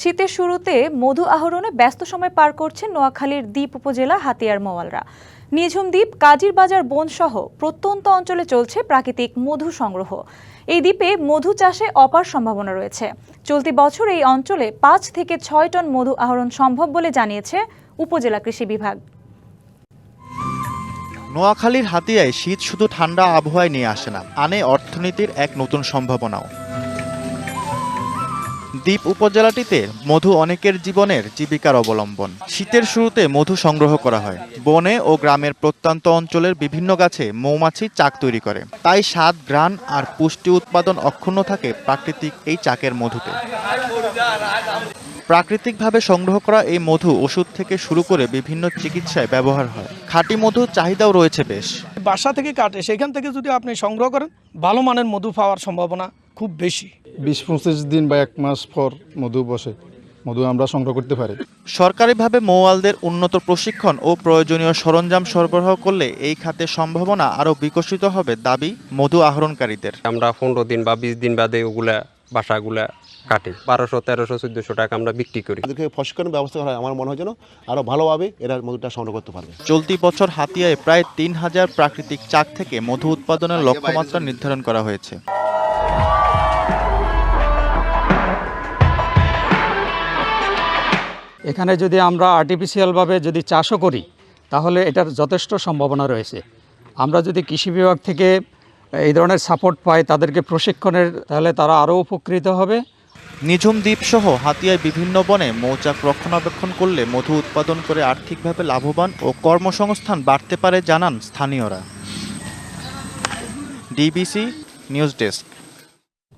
শীতের শুরুতে মধু আহরণে ব্যস্ত সময় পার করছেন নোয়াখালীর দ্বীপ উপজেলা হাতিয়ার মোয়ালরা। নিঝুম দ্বীপ, কাজীর বাজার বন সহ প্রত্যন্ত অঞ্চলে চলছে প্রাকৃতিক মধু সংগ্রহ। এই দ্বীপে মধু চাষে অপার সম্ভাবনা রয়েছে। চলতি বছর এই অঞ্চলে পাঁচ থেকে ছয় টন মধু আহরণ সম্ভব বলে জানিয়েছে উপজেলা কৃষি বিভাগ। নোয়াখালীর হাতিয়ায় শীত শুধু ঠান্ডা আবহাওয়ায় নিয়ে আসে না, আনে অর্থনীতির এক নতুন সম্ভাবনাও। দ্বীপ উপজেলাটিতে মধু অনেকের জীবনের জীবিকার অবলম্বন। শীতের শুরুতে মধু সংগ্রহ করা হয়। বনে ও গ্রামের প্রত্যন্ত অঞ্চলের বিভিন্ন গাছে মৌমাছি চাক তৈরি করে। তাই স্বাদ গ্রান আর পুষ্টি উৎপাদন অক্ষুণ্ণ থাকে প্রাকৃতিক এই চাকের মধুতে। প্রাকৃতিকভাবে সংগ্রহ করা এই মধু ওষুধ থেকে শুরু করে বিভিন্ন চিকিৎসায় ব্যবহার হয়। খাঁটি মধু চাহিদাও রয়েছে বেশ। বাসা থেকে কাটে। সেখান থেকে যদি আপনি সংগ্রহ করেন, ভালো মানের মধু পাওয়ার সম্ভাবনা খুব বেশি। বিশ পঁচিশ দিন বা এক মাস পর মধু বসে। মধু আমরা সংগ্রহ করতে পারি। সরকারিভাবে মৌয়ালদের উন্নত প্রশিক্ষণ ও প্রয়োজনীয় সরঞ্জাম সরবরাহ করলে এই খাতের সম্ভাবনা আরও বিকশিত হবে দাবি মধু আহরণকারীদের। আমরা পনেরো দিন বা বিশ দিন বাদে ওগুলা বাসাগুলা কাটে। বারোশো তেরোশো চোদ্দোশো টাকা আমরা বিক্রি করি। এদেরকে প্রশিক্ষণের ব্যবস্থা করা হয়। আমার মনে হয় যেন আরও ভালোভাবে এরা মধুটা সংগ্রহ করতে পারবে। চলতি বছর হাতিয়ায় প্রায় তিন হাজার প্রাকৃতিক চাক থেকে মধু উৎপাদনের লক্ষ্যমাত্রা নির্ধারণ করা হয়েছে। এখানে যদি আমরা আর্টিফিশিয়ালভাবে যদি চাষও করি, তাহলে এটার যথেষ্ট সম্ভাবনা রয়েছে। আমরা যদি কৃষি বিভাগ থেকে এই ধরনের সাপোর্ট পাই, তাদেরকে প্রশিক্ষণের, তাহলে তারা আরও উপকৃত হবে। নিঝুম দ্বীপ সহ হাতিয়ায় বিভিন্ন বনে মৌচাক রক্ষণাবেক্ষণ করলে মধু উৎপাদন করে আর্থিকভাবে লাভবান ও কর্মসংস্থান বাড়তে পারে, জানান স্থানীয়রা। DBC news desk.